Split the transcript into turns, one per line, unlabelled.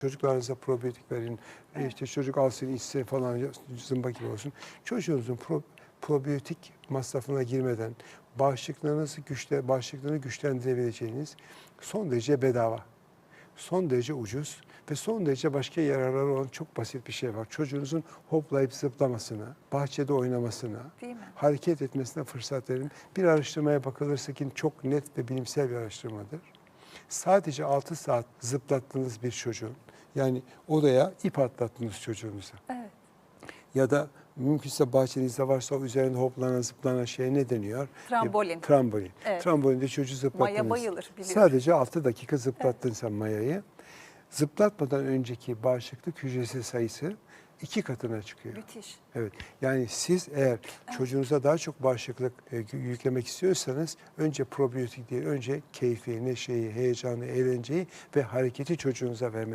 Çocuklarınıza probiyotik verin. E işte çocuk alsın içsin falan zımba gibi olsun. Çocuğunuzun pro- probiyotik masrafına girmeden bağışıklığınızı güçle bağışıklığını güçlendirebileceğiniz son derece bedava. Son derece ucuz ve son derece başka yararları olan çok basit bir şey var. Çocuğunuzun hoplayıp zıplamasına, bahçede oynamasına, hareket etmesine fırsat verin. Bir araştırmaya bakılırsa ki çok net ve bilimsel bir araştırmadır. Sadece 6 saat zıplattığınız bir çocuğun, yani odaya ip atlattınız çocuğunuza
Evet.
ya da mümkünse bahçenizde varsa o üzerinde hoplanan zıplanan şeye ne deniyor?
Trambolin.
E, trambolin.
Evet.
Trambolinde çocuğu zıplattınız.
Maya bayılır, biliyorum.
Sadece 6 dakika zıplattın sen mayayı. Zıplatmadan önceki bağışıklık hücresi sayısı iki katına çıkıyor.
Müthiş.
Evet. Yani siz eğer çocuğunuza daha çok bağışıklık e, yüklemek istiyorsanız önce probiyotik değil, önce keyfi, neşeyi, heyecanı, eğlenceyi ve hareketi çocuğunuza vermeniz